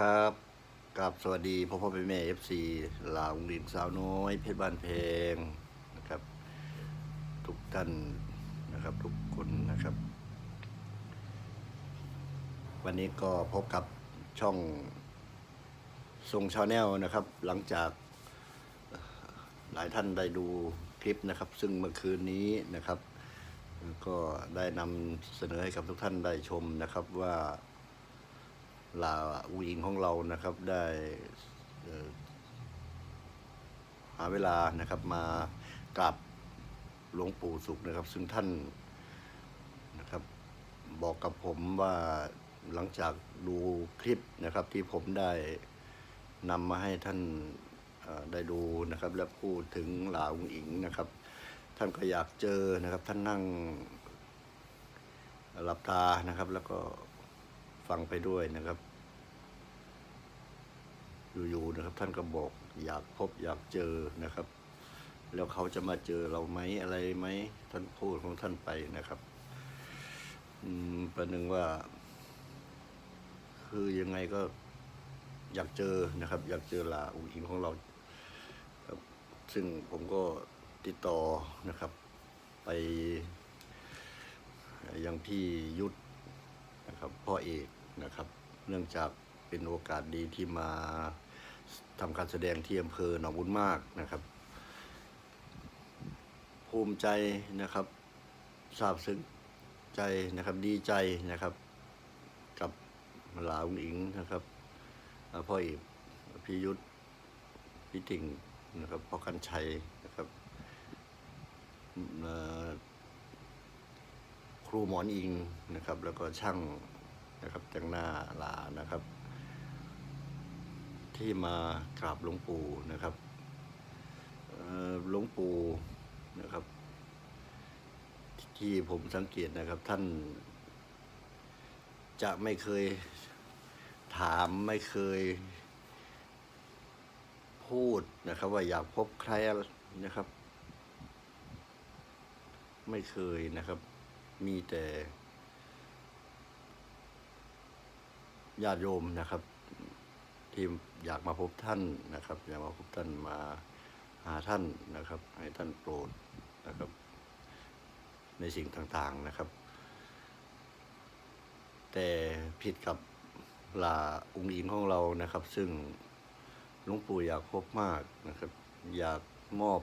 ครับกับสวัสดีพ่อพ่อแม่แม่เอฟซีลาวงดินสาวน้อยเพชรบ้านเพงนะครับ ทุกท่านนะครับทุกคนนะครับ วันนี้ก็พบกับช่องทรงชาแนลนะครับ หลังจากหลายท่านได้ดูคลิปนะครับ ซึ่งเมื่อคืนนี้นะครับ ก็ได้นำเสนอให้กับทุกท่านได้ชมนะครับว่า ลาอูอิงของเรานะครับได้หาเวลานะครับมากราบหลวงปู่สุขนะครับ ซึ่งท่านนะครับบอกกับผมว่าหลังจากดูคลิปนะครับที่ผมได้นำมาให้ท่านได้ดูนะครับ และพูดถึงหลาอุงอิงนะครับ ท่านก็อยากเจอนะครับ ท่านนั่งหลับตานะครับแล้วก็ ฟังไปด้วยนะครับ อยู่ๆนะครับท่านก็บอกอยากพบอยากเจอนะครับ แล้วเขาจะมาเจอเราไหมอะไรไหมท่านพูดของท่านไปนะครับอืมประหนึ่งว่า คือยังไงก็อยากเจอนะครับ อยากเจอหลาอุ๋งอิงของเราครับซึ่งผมก็ติดต่อนะครับ ไปยังพี่ยุทธนะครับพ่อเอก นะครับ เนื่องจากเป็นโอกาสดีที่มาทำการแสดงที่อำเภอหนองบุญมากนะครับ ภูมิใจนะครับซาบซึ้งใจนะครับดีใจนะครับ กับหลาอุงอิงนะครับพ่อเอกพี่ยุทธพี่ติ่งนะครับพ่อกันชัยนะครับครูหมอนอิงนะครับ แล้วก็ช่าง นะครับแต่งหน้าหลานะครับ ที่มากราบหลวงปู่นะครับหลวงปู่นะครับ ที่ผมสังเกตนะครับท่าน จะไม่เคยถามไม่เคยพูดนะครับ ว่าอยากพบใครนะครับ ไม่เคยนะครับ มีแต่ ญาติโยมนะครับ ที่อยากมาพบท่านนะครับ อยากมาพบท่านมาหาท่านนะครับ ให้ท่านโปรดนะครับ ในสิ่งต่างๆนะครับ แต่ผิดกับลาองค์อิงของเรานะครับ ซึ่งหลวงปู่อยากพบมากนะครับ อยากมอบ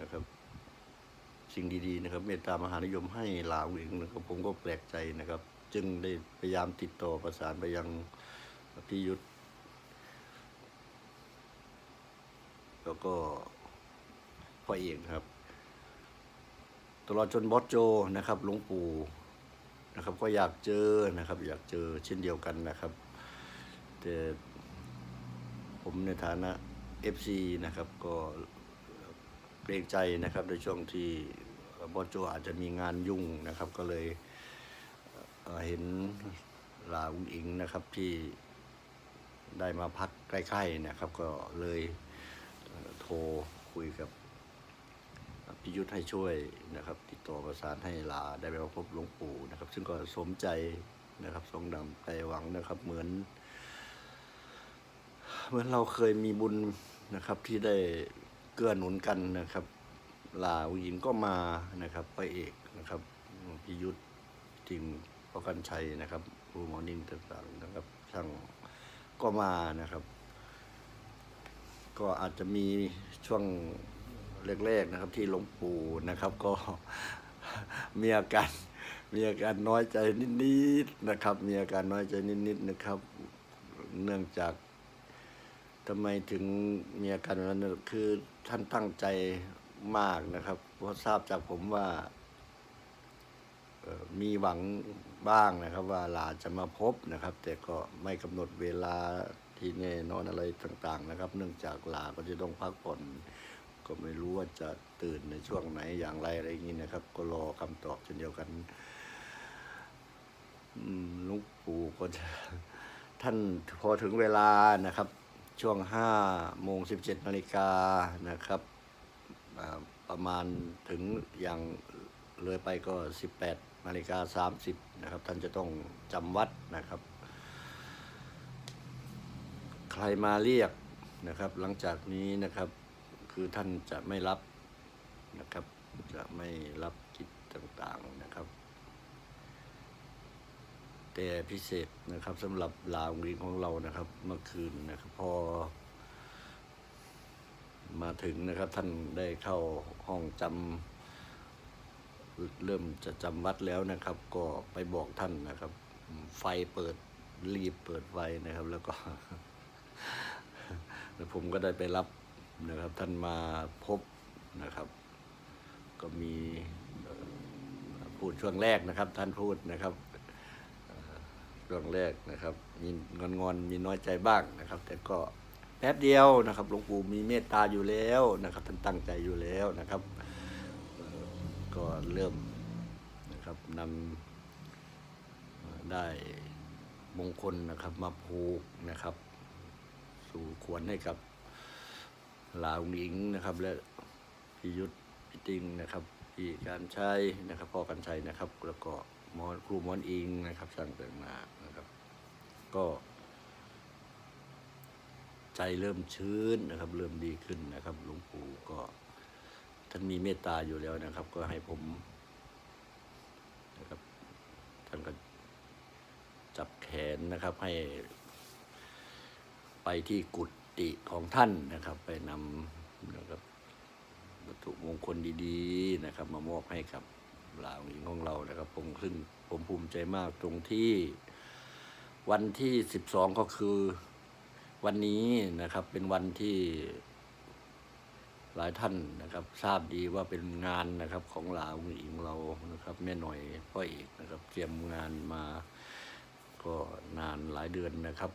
นะครับ สิ่งดีๆนะครับ เมตตามหานิยมให้ลาองค์อิงนะครับ ผมก็แปลกใจนะครับ จึงได้พยายามติดต่อประสานไปยังพี่ยุทธแล้วก็พ่อเอกครับ ตลอดจนบอสโจนะครับหลวงปู่นะครับ ก็อยากเจอนะครับ อยากเจอเช่นเดียวกันนะครับ แต่ผมในฐานะ FC นะครับก็เกรงใจนะครับในช่วงที่บอสโจอาจจะมีงานยุ่งนะครับก็เลย เห็นลาอุ้งอิงนะครับที่ได้มาพักใกล้ๆนะครับ ก็เลยโทรคุยกับพิยุทธให้ช่วยนะครับ ติดต่อประสานให้ลาได้ไปพบหลวงปู่นะครับ ซึ่งก็สมใจนะครับทรงดำใจหวังนะครับเหมือน เหมือนเราเคยมีบุญนะครับที่ได้เกื้อหนุนกันนะครับลาวิยินก็มานะครับพระเอกนะครับพิยุทธทีม พระกันชัยนะครับครูหมอนินต่างๆนะครับช่างก็มานะครับ ก็อาจจะมีช่วงแรกๆนะครับ ที่หลวงปู่นะครับ ก็มีอาการมีอาการน้อยใจนิดๆนะครับ มีอาการน้อยใจนิดๆนะครับ เนื่องจากทำไมถึงมีอาการนั้นคือท่านตั้งใจมากนะครับเพราะทราบจากผมว่า มีหวังบ้างนะครับ ว่าหลานจะมาพบนะครับ แต่ก็ไม่กำหนดเวลาที่แน่นอนอะไรต่างๆนะครับ เนื่องจากหลานก็จะต้องพักผ่อนก็ไม่รู้ว่าจะตื่นในช่วงไหนอย่างไรอะไรอย่างนี้นะครับ ก็รอคำตอบเช่นเดียวกันลุงปู่ก็จะท่านพอถึงเวลานะครับ ช่วงห้าโมงสิบเจ็ดนาฬิกานะครับ ประมาณถึงอย่าง เลยไปก็สิบแปดนาฬิกาสามสิบนะครับ ท่านจะต้องจำวัดนะครับ ใครมาเรียกนะครับ หลังจากนี้นะครับคือท่านจะไม่รับนะครับ จะไม่รับกิจต่างๆนะครับ แต่พิเศษนะครับสำหรับลาวงรีของเรานะครับเมื่อคืนนะครับพอมาถึงนะครับท่านได้เข้าห้องจำ เริ่มจะจำวัดแล้วนะครับ ก็ไปบอกท่านนะครับ ไฟเปิดรีบเปิดไฟนะครับ แล้วก็แล้วผมก็ได้ไปรับนะครับ ท่านมาพบนะครับ ก็มีพูดช่วงแรกนะครับ ท่านพูดนะครับช่วงแรกนะครับ มีงอนงอนๆมีน้อยใจบ้างนะครับ แต่ก็แป๊บเดียวนะครับหลวงปู่มีเมตตาอยู่แล้วนะครับ ท่านตั้งใจอยู่แล้วนะครับ ก็เริ่มนะครับนำได้มงคลนะครับมาผูกนะครับ สู่ควรให้กับลาวหญิงนะครับ และพิยุทธพิติงนะครับพี่การใช้นะครับพ่อกันชัยนะครับ แล้วก็มอครูมอนอิงนะครับช่างแต่งหน้านะครับ ก็ใจเริ่มชื้นนะครับ เริ่มดีขึ้นนะครับหลวงปู่ก็ ท่านมีเมตตาอยู่แล้วนะครับ ก็ให้ผมนะครับท่านก็จับแขนนะครับให้ ไปที่กุฏิของท่านนะครับ ไปนำนะครับวัตถุมงคลดีๆนะครับ มามอบให้กับหล่าหญิงของเรานะครับ ผมซึ่งผมภูมิใจมากตรงที่วันที่สิบสองก็คือวันนี้นะครับเป็นวันที่ หลายท่านนะครับ ทราบดีว่าเป็นงานนะครับของล่าหญิงเรานะครับแม่หน่อยพ่อเอกนะครับ เตรียมงานมาก็นานหลายเดือนนะครับ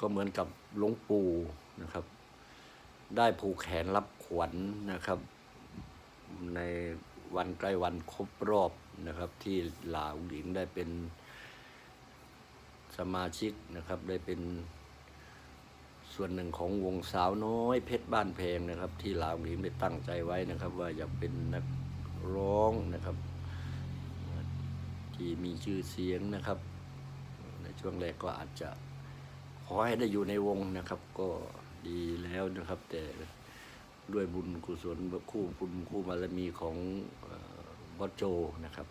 ก็เหมือนกับหลวงปู่นะครับ ได้ผูกแขนรับขวัญนะครับ ในวันใกล้วันครบรอบนะครับ ที่ลาอุหญิงได้เป็นสมาชิกนะครับได้เป็น ส่วนหนึ่งของวงสาวน้อยเพชรบ้านเพลงนะครับ ที่ลาอุหญิงได้ตั้งใจไว้นะครับ ว่าอยากเป็นนักร้องนะครับ ที่มีชื่อเสียงนะครับ ในช่วงแรกก็อาจจะขอให้ได้อยู่ในวงนะครับ ก็ดีแล้วนะครับ แต่ด้วยบุญกุศลคู่บุญคู่บารมีของบอสโจนะครับ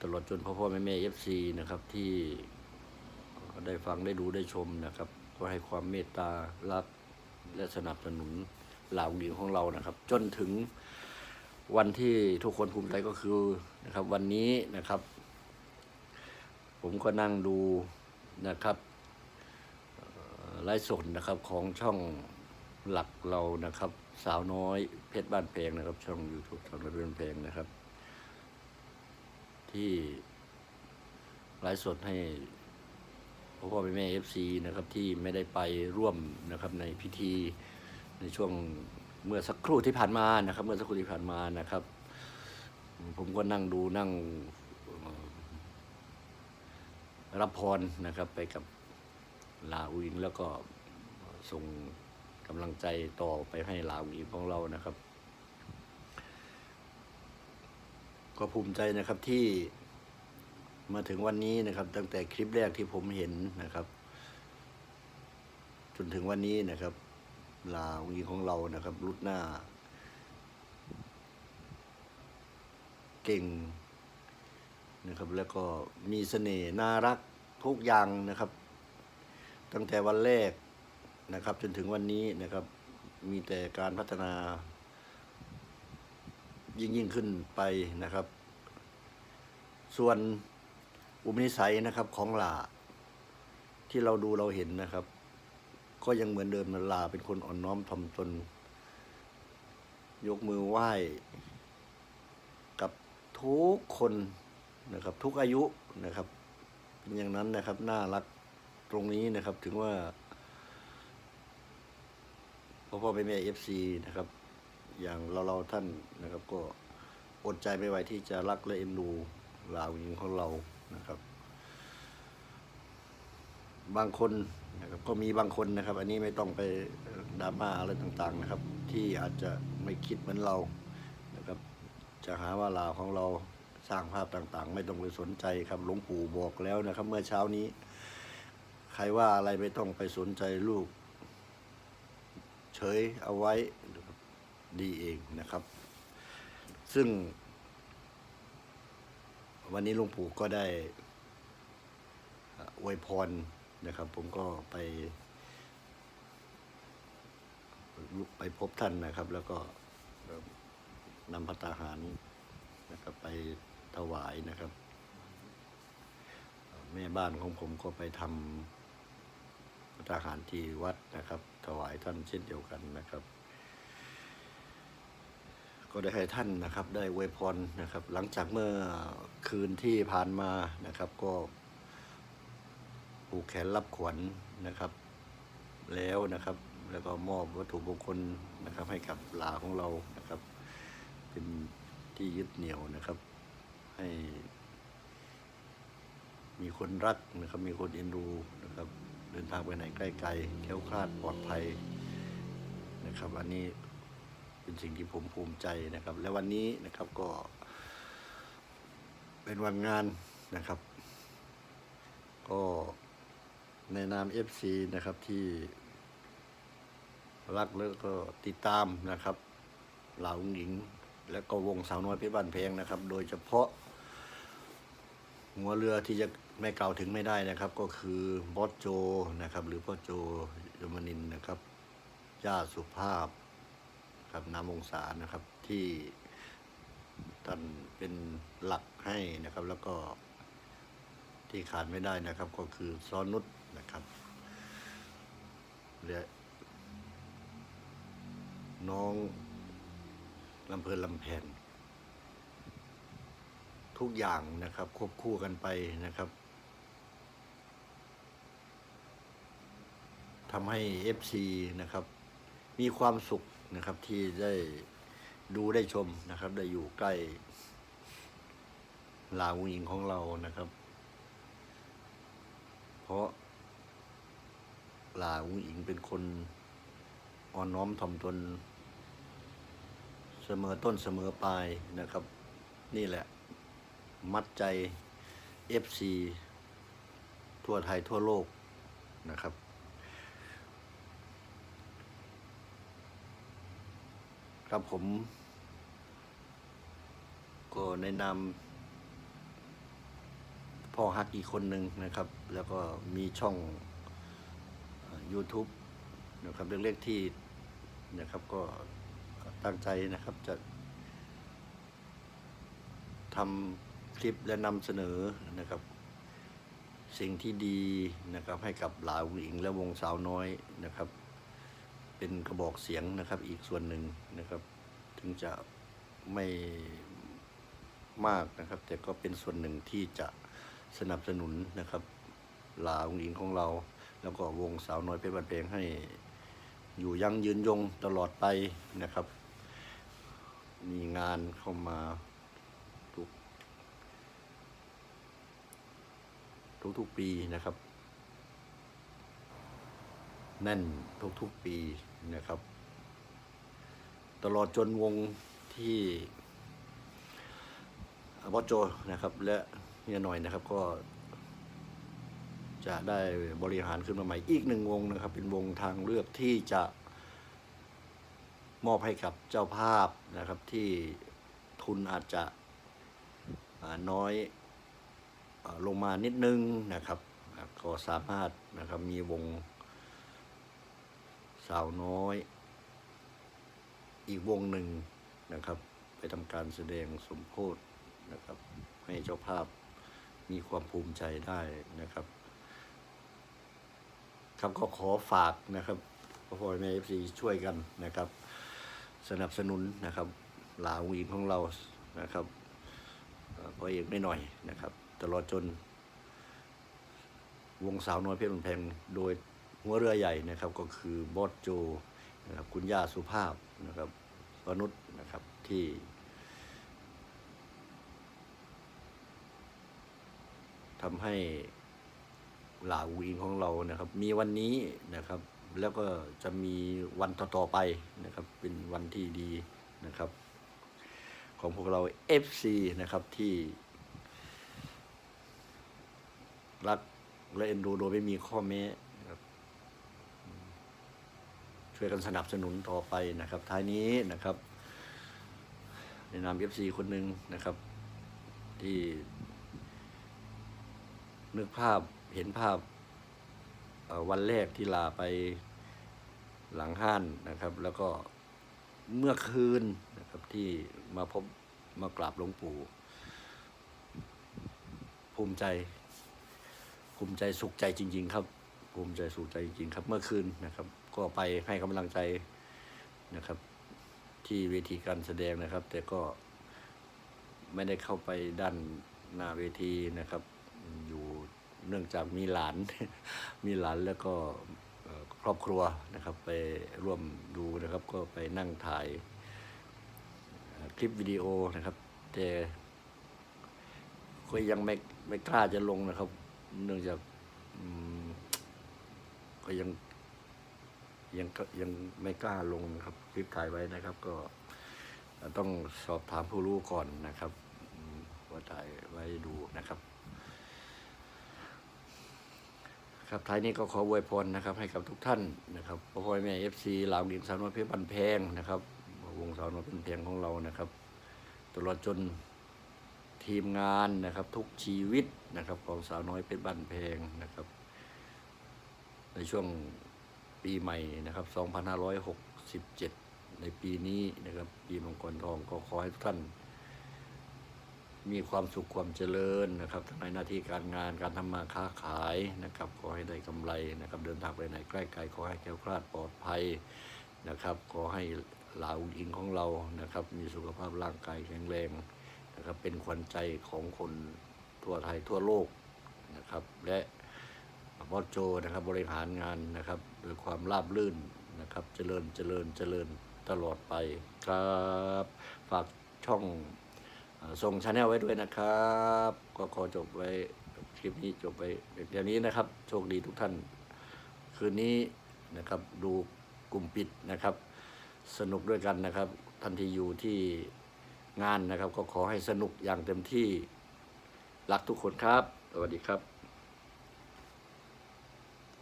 ตลอดจนพ่อพ่อแม่แม่เอฟซีนะครับที่ได้ฟังได้ดูได้ชมนะครับ ก็ให้ความเมตตารักและสนับสนุนเหล่าหญิงของเรานะครับ จนถึงวันที่ทุกคนภูมิใจก็คือนะครับ วันนี้นะครับ ผมก็นั่งดูนะครับไลฟ์สดนะครับของช่องหลักเรานะครับ สาวน้อยเพชรบ้านเพลงนะครับ ช่อง YouTube ช่องเพชรบ้านเพลงนะครับ ที่ไลฟ์สดให้ พ่อพ่อแม่เอฟซีนะครับที่ไม่ได้ไปร่วมนะครับในพิธีในช่วงเมื่อสักครู่ที่ผ่านมานะครับ เมื่อสักครู่ที่ผ่านมานะครับ ผมก็นั่งดูนั่งรับพรนะครับไปกับลาวิงแล้วก็ส่งกำลังใจต่อไปให้ลาวิงของเรานะครับ ก็ภูมิใจนะครับที่ มาถึงวันนี้นะครับ ตั้งแต่คลิปแรกที่ผมเห็นนะครับ จนถึงวันนี้นะครับลาวิงของเรานะครับรุดหน้า เก่งนะครับ แล้วก็มีเสน่ห์น่ารักทุกอย่างนะครับ ตั้งแต่วันแรกนะครับ จนถึงวันนี้นะครับ มีแต่การพัฒนา ยิ่งยิ่งขึ้นไปนะครับ ส่วน อุปนิสัยนะครับของลาที่เราดูเราเห็นนะครับ ก็ยังเหมือนเดิมลาเป็นคนอ่อนน้อมถ่อมตน ยกมือไหว้ กับทุกคนนะครับ ทุกอายุนะครับเป็นอย่างนั้นนะครับน่ารักตรงนี้นะครับถึงว่าพ่อพ่อแม่แม่เอฟซีนะครับ อย่างเราเราท่านนะครับ ก็อดใจไม่ไหวที่จะรักและเอ็นดูลาวหญิงของเรา นะครับ บางคนนะครับก็มีบางคนนะครับ อันนี้ไม่ต้องไปดราม่าอะไรต่างๆนะครับ ที่อาจจะไม่คิดเหมือนเรานะครับ จะหาว่าลาวของเราสร้างภาพต่างๆ ไม่ต้องไปสนใจครับหลวงปู่บอกแล้วนะครับ เมื่อเช้านี้ ใครว่าอะไรไม่ต้องไปสนใจลูก เฉยเอาไว้ดีเองนะครับ ซึ่ง วันนี้หลวงปู่ก็ได้อวยพรนะครับ ผมก็ไปไปพบท่านนะครับ แล้วก็นำพัตาหารนะครับ ไปถวายนะครับ แม่บ้านของผมก็ไปทำพัตาหารที่วัดนะครับ ถวายท่านเช่นเดียวกันนะครับ ก็ได้ให้ท่านนะครับได้อวยพรนะครับ หลังจากเมื่อคืนที่ผ่านมานะครับ ก็ผูกแขนรับขวัญนะครับ แล้วนะครับ แล้วก็มอบวัตถุมงคลนะครับ ให้กับหลาของเรานะครับ เป็นที่ยึดเหนี่ยวนะครับ ให้ มีคนรักนะครับ มีคนเอ็นดูนะครับ เดินทางไปไหนใกล้ๆแคล้วคลาดปลอดภัยนะครับ อันนี้ เป็นสิ่งที่ผมภูมิใจนะครับ และวันนี้นะครับก็ เป็นวันงานนะครับ ก็ในนาม FC นะครับที่รักแล้วก็ติดตามนะครับเหล่าหญิง และก็วงสาวน้อยเพชรบ้านเพลงนะครับ โดยเฉพาะ หัวเรือที่จะไม่กล่าวถึงไม่ได้นะครับ ก็คือบอสโจนะครับ หรือพ่อโจยมนินนะครับย่าสุภาพ ครับนามวงศานะครับที่ท่านเป็นหลักให้นะครับ แล้วก็ที่ขาดไม่ได้นะครับ ก็คือซ้อนนุชนะครับและน้องลำเพลินลำแผ่นทุกอย่างนะครับ ควบคู่กันไปนะครับทำให้ FC นะครับ มีความสุข นะครับที่ได้ดูได้ชมนะครับ ได้อยู่ใกล้ลาวหญิงของเรานะครับ เพราะลาวหญิงเป็นคนอ่อนน้อมถ่อมตนเสมอต้นเสมอปลายนะครับ นี่แหละ มัดใจ FC ทั่วไทยทั่วโลกนะครับ ครับผม ก็ในนามพ่อฮักอีกคนหนึ่งนะครับ แล้วก็มีช่อง YouTube นะครับเล็กๆที่นะครับก็ตั้งใจนะครับจะทำคลิปและนำเสนอนะครับ สิ่งที่ดีนะครับให้กับหลาวหญิงและวงสาวน้อยนะครับ เป็นกระบอกเสียงนะครับ อีกส่วนหนึ่งนะครับ ถึงจะไม่มากนะครับ แต่ก็เป็นส่วนหนึ่งที่จะสนับสนุนนะครับลาองหญิงของเรา แล้วก็วงสาวน้อยเพชรบันเพลงให้อยู่ยั่งยืนยงตลอดไปนะครับ มีงานเข้ามาทุกทุกๆปีนะครับ แน่นทุกๆปีนะครับ ตลอดจนวงที่บอโจนะครับ และเฮียหน่อยนะครับก็จะได้บริหารขึ้นมาใหม่อีกหนึ่งวงนะครับ เป็นวงทางเลือกที่จะมอบให้กับเจ้าภาพนะครับที่ทุนอาจจะน้อยลงมานิดนึงนะครับ ก็สามารถนะครับมีวง สาวน้อย อีกวงหนึ่งนะครับ ไปทำการแสดงสมโพธนะครับ ให้เจ้าภาพมีความภูมิใจได้นะครับครับก็ขอฝากนะครับพ่อพ่อแม่เอฟซีช่วยกันนะครับ สนับสนุนนะครับหลาวหญิงของเรานะครับเอ่อพอเอกไม่หน่อยนะครับ ตลอดจนวงสาวน้อยเพชรบุญแพงโดย หัวเรือใหญ่นะครับก็คือบอสโจนะครับคุณย่าสุภาพนะครับวนุษนะครับที่ทำให้หลาวิงของเรานะครับ มีวันนี้นะครับ แล้วก็จะมีวันต่อๆไปนะครับ เป็นวันที่ดีนะครับ ของพวกเรา FC นะครับที่ รักและเอ็นดูโดยไม่มีข้อแม้ ช่วยกันสนับสนุนต่อไปนะครับ ท้ายนี้นะครับในนาม FC คนหนึ่งนะครับ ที่นึกภาพเห็นภาพวันแรกที่ลาไปหลังห้านนะครับ แล้วก็เมื่อคืนนะครับที่มาพบมากราบหลวงปู่ ภูมิใจ ภูมิใจสุขใจจริง ๆ ครับ ภูมิใจสุขใจจริง ๆ ครับ เมื่อคืนนะครับ ก็ไปให้กำลังใจนะครับ ที่เวทีการแสดงนะครับ แต่ก็ไม่ได้เข้าไปด้านหน้าเวทีนะครับ อยู่เนื่องจากมีหลาน มีหลานแล้วก็ครอบครัวนะครับ ไปร่วมดูนะครับ ก็ไปนั่งถ่ายคลิปวิดีโอนะครับ แต่ก็ยังไม่ไม่กล้าจะลงนะครับ เนื่องจากก็ยัง ยังก็ยังไม่กล้าลงนะครับคลิปถ่ายไว้นะครับ ก็ต้องสอบถามผู้รู้ก่อนนะครับว่าถ่ายไว้ดูนะครับ ครับท้ายนี้ก็ขออวยพรนะครับ ให้กับทุกท่านนะครับพ่อพ่อแม่เอฟซีลาวดินสาวนวลเพชรบันแพงนะครับ วงสาวนวลเป็นเพงของเรานะครับ ตลอดจนทีมงานนะครับทุกชีวิตนะครับของสาวน้อยเพชรบันแพงนะครับ ในช่วง ปีใหม่นะครับ 2567 ในปีนี้นะครับ ปีมังกรทองก็ขอให้ทุกท่าน มีความสุขความเจริญนะครับทั้งในหน้าที่การงานการทำมาค้าขายนะครับ ขอให้ได้กำไรนะครับ เดินทางไปไหนใกล้ไกลขอให้แคล้วคลาดปลอดภัยนะครับ ขอให้หลาอิงของเรานะครับ มีสุขภาพร่างกายแข็งแรงนะครับ เป็นขวัญใจของคนทั่วไทยทั่วโลกนะครับ และ บอสโจนะครับบริหารงานนะครับโดยความราบรื่นนะครับ เจริญเจริญเจริญตลอดไปครับ ฝากช่องส่งชาแนลไว้ด้วยนะครับ ก็ขอจบไว้คลิปนี้จบไปเดี๋ยวนี้นะครับ โชคดีทุกท่าน คืนนี้นะครับดูกลุ่มปิดนะครับ สนุกด้วยกันนะครับท่านที่อยู่ที่งานนะครับ ก็ขอให้สนุกอย่างเต็มที่รักทุกคนครับ สวัสดีครับ